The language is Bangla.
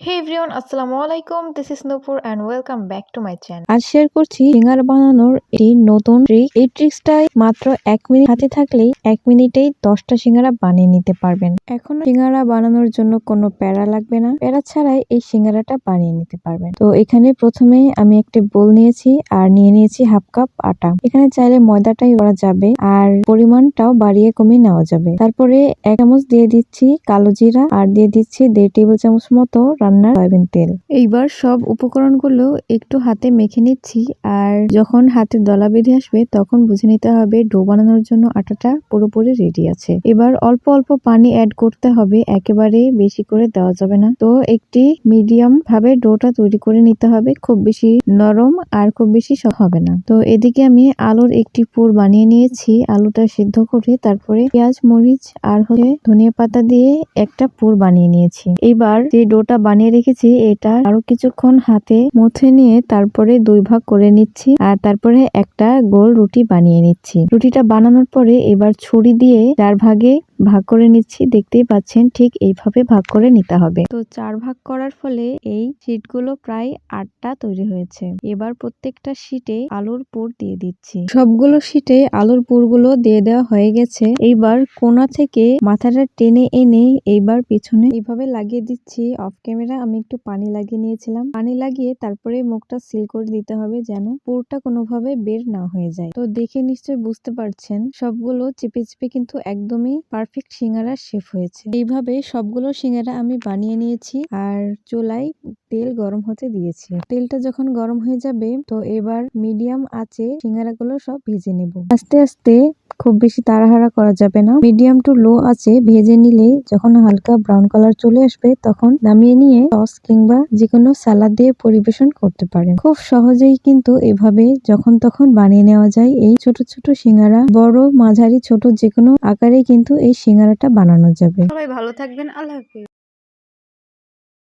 Hey everyone, Assalamu alaikum. This is Nupur and welcome back to my channel. আজ শেয়ার করছি সিঙ্গারা বানানোর একটি নতুন ট্রিক এই ট্রিক্সটাই মাত্র এক মিনিট হাতে থাকলেই এক মিনিটেই দশটা সিঙ্গারা বানিয়ে নিতে পারবেন। এখন সিঙ্গারা বানানোর জন্য কোনো প্যারা লাগবে না। প্যারা ছাড়াই এই সিঙ্গারাটা বানিয়ে নিতে পারবেন। তো এখানে প্রথমে আমি একটি বোল নিয়েছি আর নিয়ে নিয়েছি হাফ কাপ আটা। এখানে চাইলে ময়দাটাই করা যাবে আর পরিমাণটাও বাড়িয়ে কমিয়ে নেওয়া যাবে। তারপরে এক চামচ দিয়ে দিচ্ছি কালো জিরা আর দিয়ে দিচ্ছি দেড় টেবিল চামচ মতো রান্নার সয়াবিন তেল। এইবার সব উপকরণগুলো একটু হাতে মেখে নিচ্ছি আর যখন হাতে দলা বেঁধে আসবে তখন বুঝে নিতে হবে ডো বানানোর জন্য আটাটা পুরোপুরি রেডি আছে। এবার অল্প অল্প পানি অ্যাড করতে হবে, একেবারে বেশি করে দেওয়া যাবে না। তো একটি মিডিয়াম ভাবে ডোটা তৈরি করে নিতে হবে, খুব বেশি নরম আর খুব বেশি সব হবে না। তো এদিকে আমি আলুর একটি পুর বানিয়ে নিয়েছি, আলুটা সিদ্ধ করে তারপরে পেঁয়াজ, মরিচ আর হচ্ছে ধনিয়া পাতা দিয়ে একটা পুর বানিয়ে নিয়েছি। এবার যে ডোটা বানিয়ে রেখেছি, এটা আরও কিছুক্ষণ হাতে মুছে নিয়ে তারপরে দুই ভাগ করে নিচ্ছি আর তারপরে একটা গোল রুটি বানিয়ে নিচ্ছি। রুটিটা বানানোর পরে এবার ছুরি দিয়ে চার ভাগে ভাগ করে নিচ্ছি দেখতেই পাচ্ছেন ঠিক এইভাবে ভাগ করে নিতে হবে। তো চার ভাগ করার ফলে এই শীটগুলো প্রায় আটটা তৈরি হয়েছে। এবার প্রত্যেকটা শীটে আলুর পুর দিয়ে দিচ্ছি। সবগুলো শীটে আলুর পুরগুলো দিয়ে দেওয়া হয়ে গেছে। এইবার কোনা থেকে মাথাটা টেনে এনে এইবার পিছনে এইভাবে লাগিয়ে দিচ্ছি। অফ ক্যামেরা আমি একটু পানি লাগিয়ে নিয়েছিলাম। পানি লাগিয়ে তারপরে মুখটা সিল করে দিতে হবে যেন পুরটা কোনোভাবে বের না হয়ে যায়। তো দেখে নিশ্চয়ই বুঝতে পারছেন সবগুলো চেপে চেপে কিন্তু একদমই পারফেক্ট সিঙ্গারা শেফ হয়েছে। এইভাবে সবগুলো সিঙ্গারা আমি বানিয়ে নিয়েছি। আর চুলায় তেল গরম হতে দিয়েছি। তেলটা যখন গরম হয়ে যাবে, তো এবার মিডিয়াম আছে আঁচে সিঙ্গারাগুলো সব ভেজে নেব। আস্তে আস্তে খুব বেশি তাড়াহাড়া করা যাবে না। মিডিয়াম টু লো আছে ভেজে নিলে যখন হালকা ব্রাউন কালার চলে আসবে, তখন নামিয়ে নিয়ে সস কিংবা যে কোনো সালাদ দিয়ে পরিবেশন করতে পারেন। খুব সহজেই কিন্তু এভাবে যখন তখন বানিয়ে নেওয়া যায়। এই ছোট ছোট সিঙ্গারা, বড়, মাঝারি, ছোট যে কোনো আকারে কিন্তু এই সিঙ্গারাটা বানানো যাবে। সবাই ভালো থাকবেন। আল্লাহ হাফিজ।